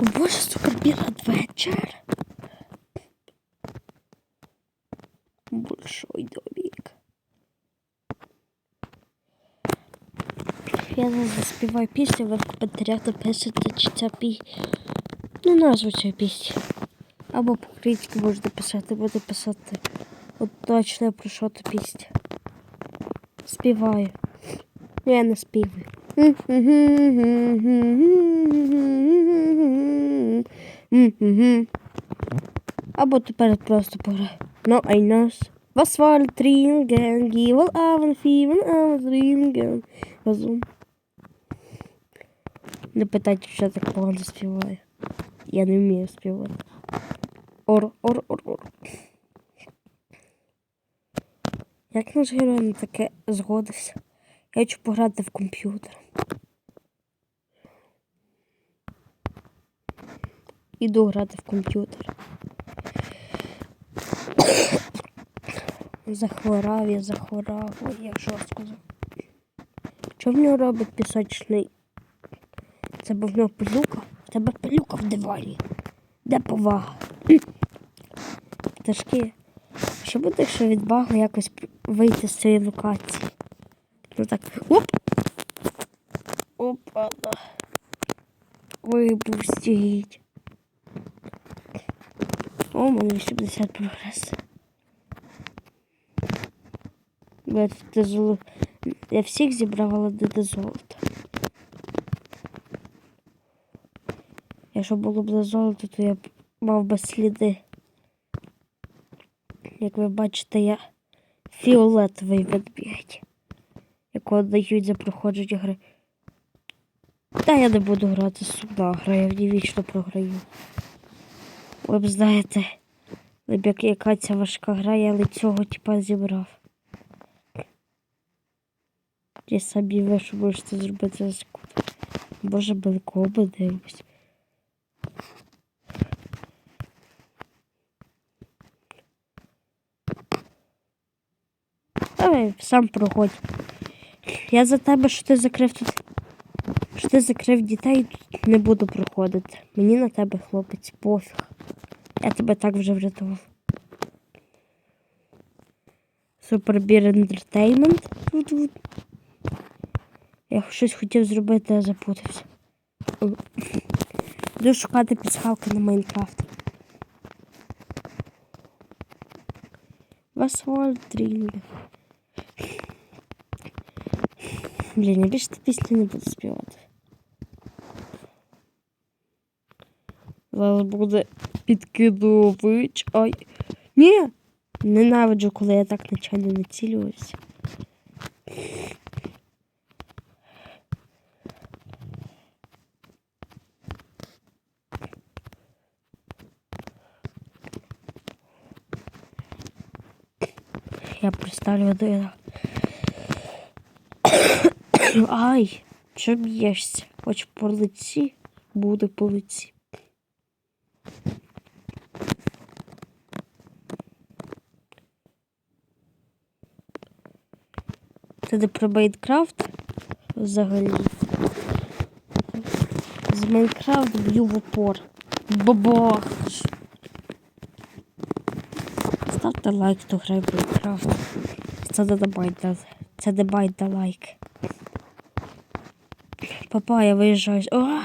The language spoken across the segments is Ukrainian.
Боже, сука, надвечір. Большой домик. Я зараз заспіваю пісню, ви в коментарях. Ну, назву цієї пісні. Або по-українськи можете писати, буду писати. От точно я про що то пісня. Ну, я не співаю. Або тепер просто пограю. No, I know. Was war trinken? Givel avon fiven av trinken. Разум. Не питайте, що я так погано співаю. Я не вмію співати. Ор, ор, ор, ор. Як наш герой на таке згодився? Я хочу пограти в комп'ютер. Іду грати в комп'ютер. Захворав, я захворав, ой, як жорстко. Що в нього робить пісочний? Це бо в нього пилюка? В тебе пилюка в дивані. Де повага? Пташки. Що буде, якщо від багу якось вийти з цієї локації? Ну так. Оп! Опа. Випустіть. О, у мене 80 прогрес. Я, золо... я всіх зібрав, але де золота. Якщо було б золото, то я б мав би сліди. Як ви бачите, я фіолетовий ведмідь, якого дають за проходження гри. Та я не буду грати сумна гра, я в ній вічно програю. Ви б знаєте, як- яка ця важка гра, я але цього типа зібрав. Я самі ви, що можете зробити за. Боже, далеко би дивимось. Давай сам проходь. Я за тебе, що ти закрив тут. Що ти закрив дітей, тут не буду проходити. Мені на тебе, хлопець, пофіг. Я тебе так вже врятував. Супербір Entertainment. Тут. Я щось хотів зробити, а запутався. Буду шукати підсказки на Майнкрафт. Асфальт трінг. Блін, я більше пісню не буду співати. Зараз буде підкидович. Ай. Ні! Ненавиджу, коли я так нечайно націлююся. Я представлю один. Ай, що б'єшся? Хоч по лиці, буде по лиці. Це де про Майнкрафт взагалі. З Майнкрафт б'ю в упор. Бабах! Ставте лайк, хто грає в Майнкрафт. Це не дабайте. Це не байте лайк. Папа, я виїжджаю. О!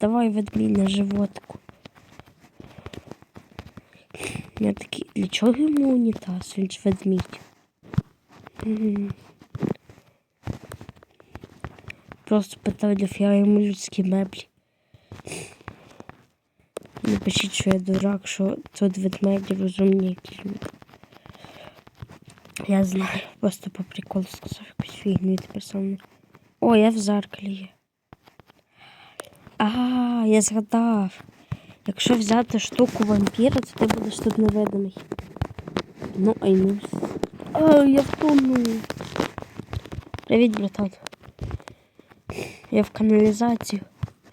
Давай ведмідь на животику. Я такий, для чого йому унітаз? Він ж ведмідь. Просто для йому людські меблі. Не що я дурак, що тут ведмеді розумні люди. Я знаю, просто по приколу сказав якусь фігню тепер сам. О, я в зеркалі є. А, я згадав. Якщо взяти штуку вампіра, то ти будеш тут невидимий. Ну, айнус. А, я втонув. Привіт, братан. Я в каналізацію.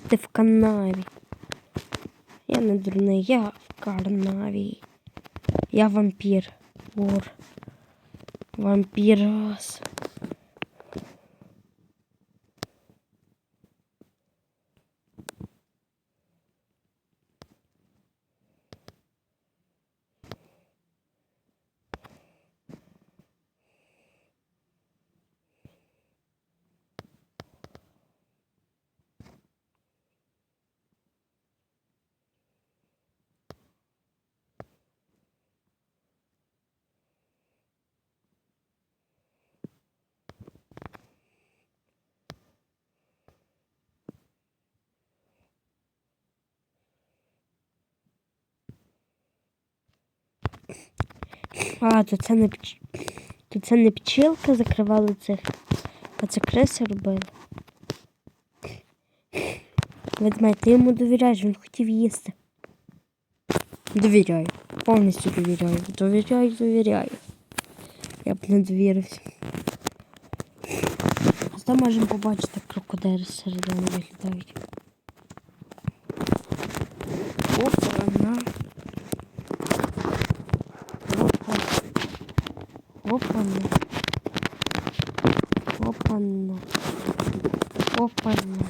Ти в канаві. Я не дурний, я в карнаві. Я вампір. Вор. Вампірос. А, то це не то це не пчілки закривали цих, а це криси робили. Ведмедь, ти йому довіряєш, він хотів їсти. Довіряю. Повністю довіряю. Довіряю, довіряю. Я б не довірився. А там можемо побачити як крокодили зсередини виглядають. Опа, на. Опа. Опа-на. Опа-на. Опа-на.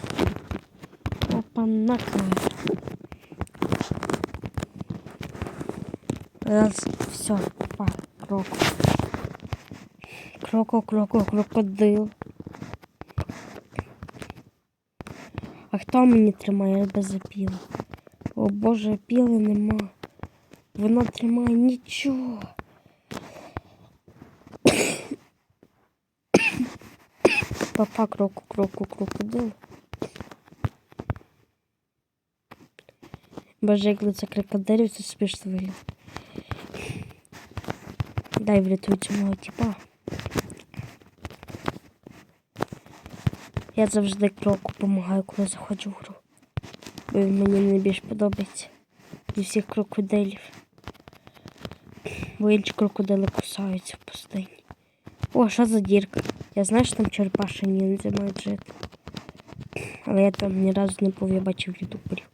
Опа-на. Раз, все, па, кроку. Кроко, кроко, крокодил. А хто мені тримає без запіли? О боже, піли нема. Вона тримає нічого. Папа кроку, кроку, крокодил. Боже, як лице крокодилів, це смішно виглядає. Дай врятуй цього типа. Я завжди кроку допомагаю, коли заходжу в гру. Бо він мені найбільш подобається зі всіх крокодилів. Бо інші крокодили кусаються в пустині. О, що за дірка? Я знаю, що там черепаші ніндзя мають жити. Але я там ні разу не був, я бачив ютуберів.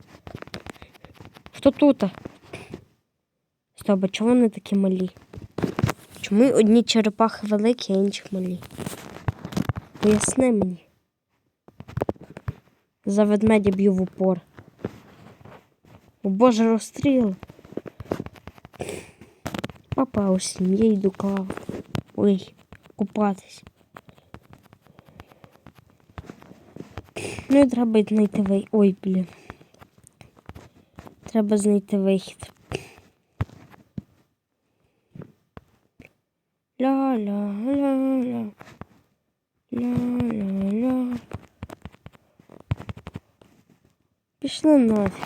Хто тут? Стоп, а чого вони такі малі? Чому одні черепахи великі, а інші малі? Поясни мені. За ведмедя б'ю в упор. О боже, розстріл. Попався, я йду кавати. Ой, купатись. Ну і треба знайти вихід. Ой, блін. Треба знайти вихід. Ля-ля-ля-ля. Ля-ля-ля. Пішли нафіг.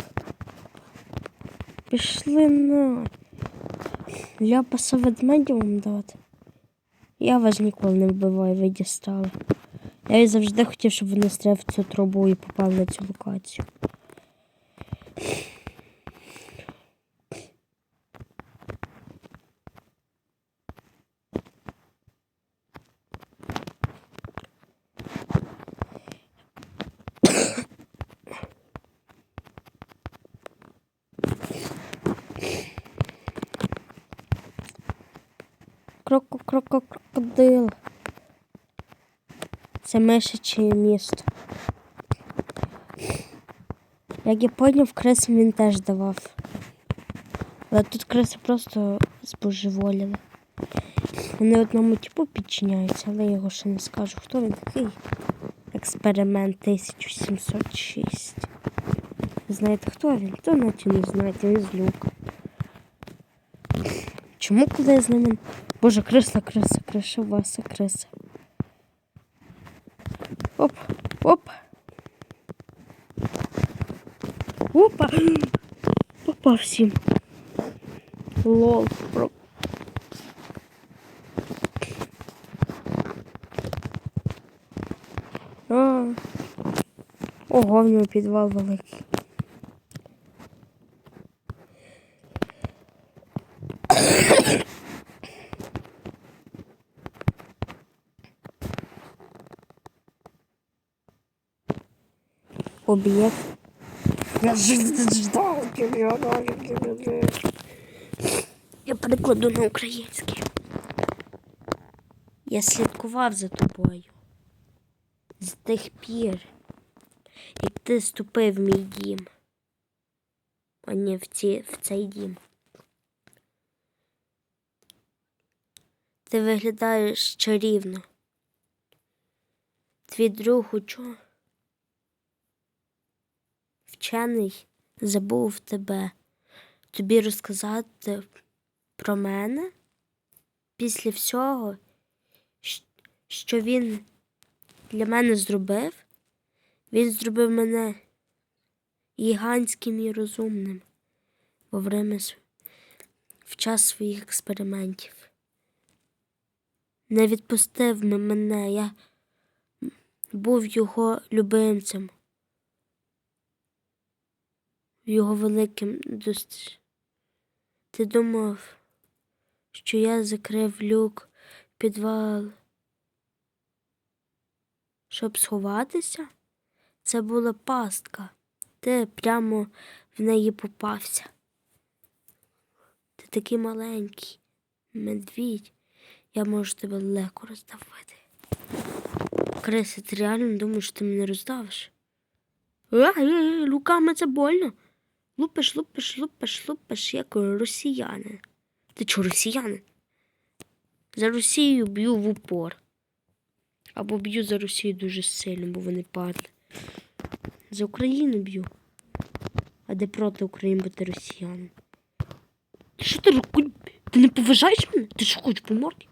Пішли на. Ляпаса ведмедя вам дати. Я вас ніколи не вбиваю, ви дістали. Я і завжди хотів, щоб вони стріляли цю трубу і попали на цю локацію. Кроко, кроко, крокодил. Це мишаче місто. Як я поняв, крисам він теж давав. Але тут криси просто збожеволіли. Вони одному типу підчиняються, але я його ще не скажу. Хто він такий? Експеримент 1706. Знаєте, хто він? То наче не знаєте, він з люка. Чому коли я з ними? Боже, криса, криса, криша, васа, криса. Оп, оп. Опа. Попав всім. Лол. Про. А. Ого, в нього підвал великий. Об'єкт. Я ждав. Я перекладу на українське. Я слідкував за тобою. З тих пір, як ти ступив в мій дім, а не в, ці, в цей дім. Ти виглядаєш чарівно. Твій друг учо. Вчений забув тебе. Тобі розказати про мене після всього, що він для мене зробив. Він зробив мене гігантським і розумним во время в час своїх експериментів. не відпустив мене. Я був його любимцем. Його великим дос... Ти думав, що я закрив люк підвал, щоб сховатися? Це була пастка. Ти прямо в неї попався. Ти такий маленький, медвідь. Я можу тебе легко роздавити. Криса, ти реально думаєш, що ти мене роздавиш? Ай, руками це больно. Лупиш, лупиш, лупиш, лупиш, як росіянин. Ти чого росіянин? За Росію б'ю в упор. Або б'ю за Росію дуже сильно, бо вони падли. За Україну б'ю. А де проти України, бо ти росіянин. Що ти? Ти не поважаєш мене? Ти що хочеш по морді?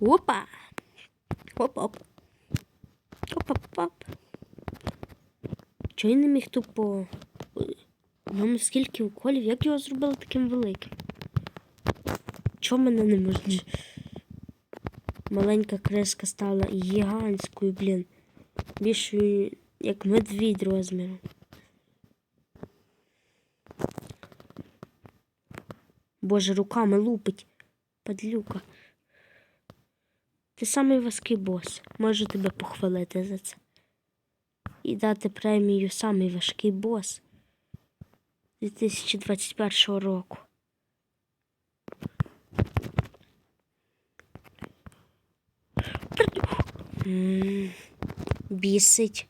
Опа! Оп-оп. Оп-оп-оп. Чого я не міг тупо. У скільки уколів, як його зробили таким великим? Чого мене не можна? Маленька креска стала гігантською, блін. Більшою, як медвідь розміром. Боже, руками лупить. Падлюка. Ти самий важкий бос. Можу тебе похвалити за це. І дати премію самий важкий бос 2021 року. Бісить.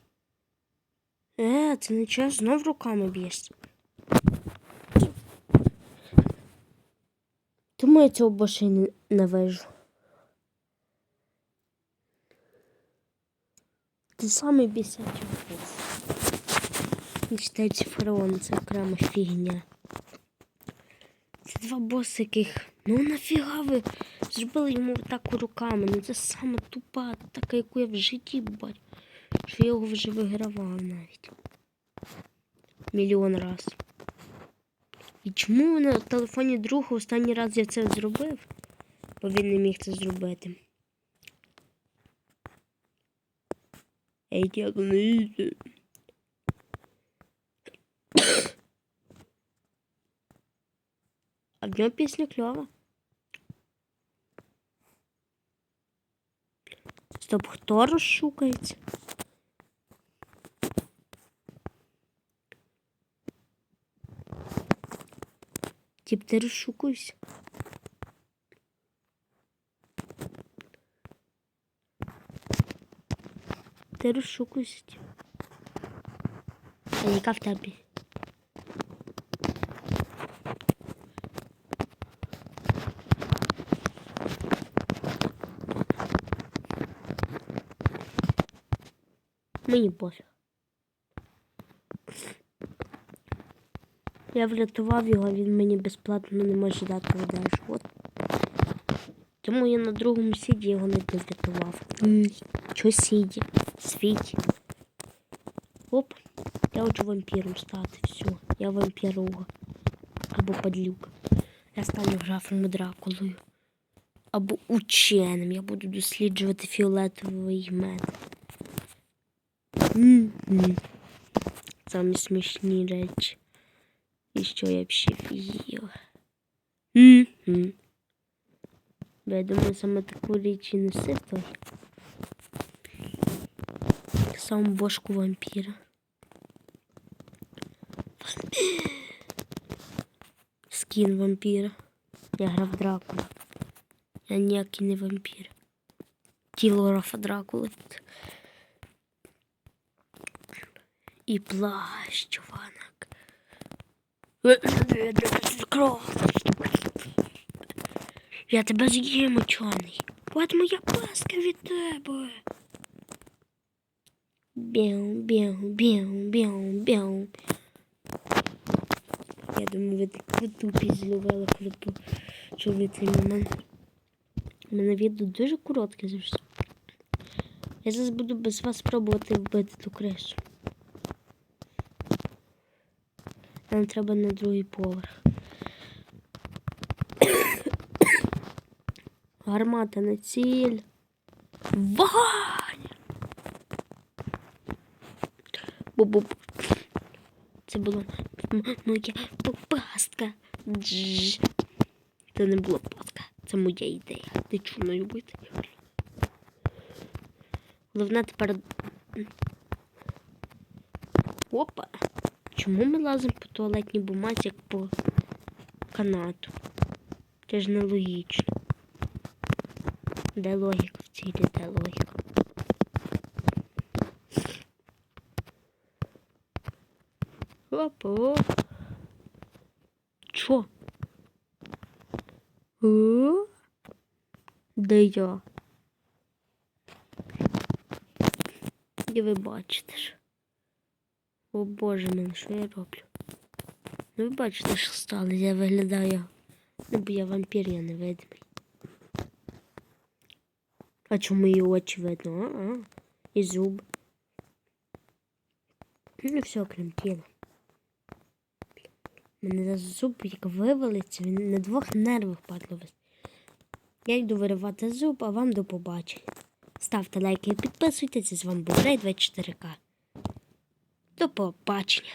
Е, це нічого, знов руками б'єш. Тому я цього більше не, не. Ти самий бос. Не читається фараон, це окрема фігня. Це два боси, яких. Ну нафіга ви зробили йому атаку руками. Ну це саме тупа атака, яку я в житті бачу. Що я його вже вигравав навіть. Мільйон раз. І чому на телефоні друга останній раз я це зробив? Бо він не міг це зробити. Ей, як не. А в нього пісня кльова. Стоп, хто розшукається? Тіп, ти розшукуйся. Ти розшукуйся. Тіп. А яка в тебе? Мені пофіг. Я врятував його, він мені безплатно не може дати одежу. От. Тому я на другому сіді його не врятував. Чо сіді? Світі. Оп, я хочу вампіром стати. Все, я вампіруга. Або падлюка. Я стану графом Дракулою. Або ученим. Я буду досліджувати фіолетовий мед. Самі смішні речі. І що я взагалі їв. М-м. Бо я думаю, саме таку річ і носив той. Сам бошку вампіра. Скін вампіра. Я грав Дракула. Я ніякий не вампір. Тіло графа Дракули. І плащ, чуванок. Я тебе з'їм, учений. От моя паска від тебе. Бєу, бєу, бєу, бєу, бєу. Я думаю, ви таку тупість зловили, коли почули цей момент. У мене відео дуже коротке завжди. Я зараз буду без вас пробувати вбити ту кришу. Нам треба на другий поверх. Гармата на ціль. Вогонь! Бу-бу-бу. Це була моя пастка. Дж. Це не була пастка. Це моя ідея. Ти чому бути? Головне тепер. Опа. Чому ми лазимо по туалетній бумазі, як по канату? Це ж нелогічно. Де логіка в цій грі? де логіка? Опа. Чо? О? Де я? І ви бачите ж. О боже мій, що я роблю? Ну ви бачите, що стало, я виглядаю. Ну, бо я вампір, я невидимий. А чому і очі видно? А, а. І зуб. Ну, все, крім тіла. Мене зараз зуб як вивалиться, він на двох нервах падло. Я йду виривати зуб, а вам до побачення. Ставте лайки і підписуйтесь. З вами був Рей 24К. До побачення.